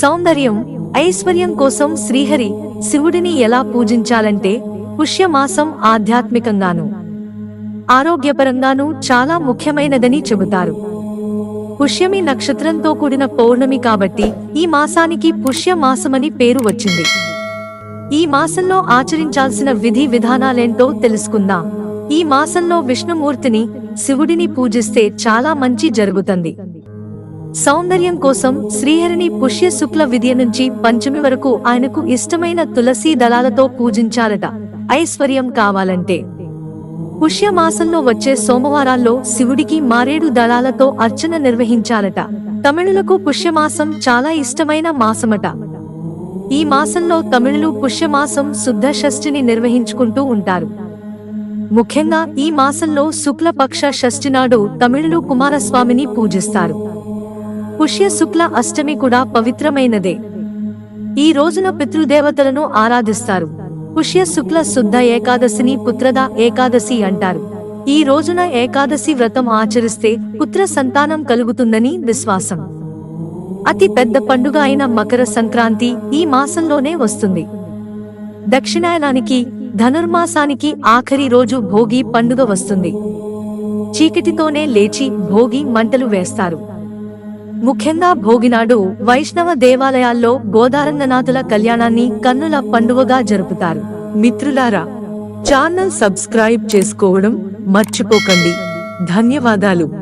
సౌందర్యం ఐశ్వర్యం కోసం శ్రీహరి శివుడిని ఎలా పూజించాలంటే పుష్యమాసం ఆధ్యాత్మికంగాను ఆరోగ్యపరంగానూ చాలా ముఖ్యమైనదని చెబుతారు. పుష్యమి నక్షత్రంతో కూడిన పౌర్ణమి కాబట్టి ఈ మాసానికి పుష్యమాసమని పేరు వచ్చింది. ఈ మాసంలో ఆచరించాల్సిన విధి విధానాలేంటో తెలుసుకుందాం. ఈ మాసంలో విష్ణుమూర్తిని శివుడిని పూజిస్తే చాలా మంచి జరుగుతుంది. సౌందర్యం కోసం శ్రీహరిని పుష్య శుక్ల విద్య నుంచి పంచమి వరకు ఆయనకు ఇష్టమైన తులసీ దళాలతో పూజించాలట ఐశ్వర్యం కావాలంటే పుష్య మాసంలో వచ్చే సోమవారాల్లో శివుడికి మారేడు దళాలతో అర్చన నిర్వహించాలట తమిళులకు పుష్యమాసం చాలా ఇష్టమైన మాసమట. ఈ మాసంలో తమిళులు పుష్యమాసం శుద్ధ షష్ఠిని నిర్వహించుకుంటూ ఉంటారు. ముఖ్యంగా ఈ మాసంలో శుక్లపక్ష షష్ఠి నాడు తమిళులు కుమారస్వామిని పూజిస్తారు. పుష్య శుక్ల అష్టమి కూడా పవిత్రమైనదే. ఈ రోజున పితృదేవతలను ఆరాధిస్తారు. పుష్య శుక్ల శుద్ధ ఏకాదశిని పుత్రద ఏకాదశి అంటారు. ఈ రోజున ఏకాదశి వ్రతం ఆచరిస్తే పుత్ర సంతానం కలుగుతుందని విశ్వాసం. అతి పెద్ద పండుగ అయిన మకర సంక్రాంతి ఈ మాసంలోనే వస్తుంది. దక్షిణాయనానికి ధనుర్మాసానికి ఆఖరి రోజు భోగి పండుగ వస్తుంది. చీకటితోనే లేచి భోగి మంటలు వేస్తారు. ముఖ్యంగా భోగినాడు వైష్ణవ దేవాలయాల్లో గోదారంగనాథుల కళ్యాణాన్ని కన్నుల పండువగా జరుపుతారు. మిత్రులారా ఛానల్ సబ్స్క్రైబ్ చేసుకోవడం మర్చిపోకండి. ధన్యవాదాలు.